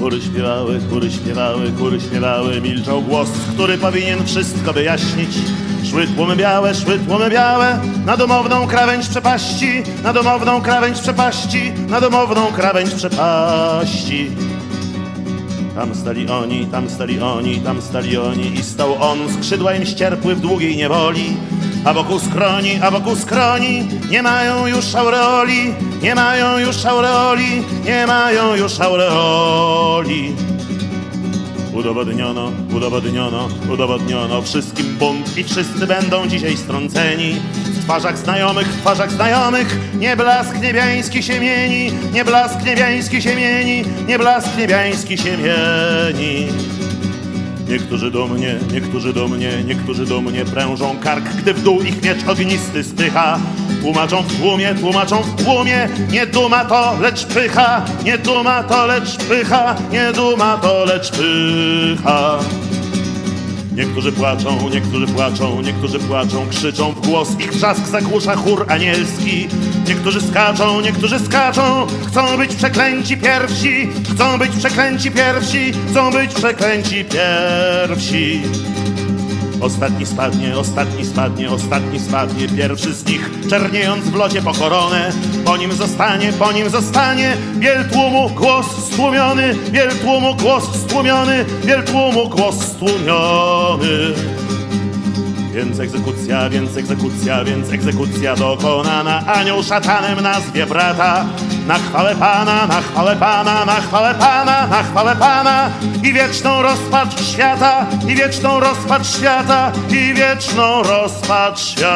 Chóry śpiewały, chóry śpiewały, chóry śpiewały, milczał głos, który powinien wszystko wyjaśnić. Szły tłumy białe, szły tłumy białe, na domowną krawędź przepaści, na domowną krawędź przepaści, na domowną krawędź przepaści. Tam stali oni, tam stali oni, tam stali oni i stał on, skrzydła im ścierpły w długiej niewoli. A wokół skroni, a wokół skroni nie mają już aureoli, nie mają już aureoli, nie mają już aureoli. Udowodniono, udowodniono, udowodniono wszystkim bunt i wszyscy będą dzisiaj strąceni. W twarzach znajomych, w twarzach znajomych, nie blask niebiański się mieni, nie blask niebiański się mieni, nie blask niebiański się mieni. Niektórzy do mnie, niektórzy do mnie, niektórzy do mnie prężą kark, gdy w dół ich miecz ognisty spycha. Tłumaczą w tłumie, tłumaczą w tłumie, nie duma to, lecz pycha, nie duma to, lecz pycha, nie duma to, lecz pycha. Niektórzy płaczą, niektórzy płaczą, niektórzy płaczą, krzyczą w głos, ich wrzask zagłusza chór anielski. Niektórzy skaczą, niektórzy skaczą, chcą być przeklęci pierwsi, chcą być przeklęci pierwsi, chcą być przeklęci pierwsi. Ostatni spadnie, ostatni spadnie, ostatni spadnie, pierwszy z nich, czerniejąc w locie po koronę. Po nim zostanie, po nim zostanie, biel tłumu głos stłumiony, tłumu głos stłumiony, biel tłumu głos stłumiony. Więc egzekucja, więc egzekucja, więc egzekucja dokonana. Anioł szatanem nazwie brata. Na chwałę Pana, na chwałę Pana, na chwałę Pana, na chwałę Pana. I wieczną rozpacz świata, i wieczną rozpacz świata, i wieczną rozpacz świata.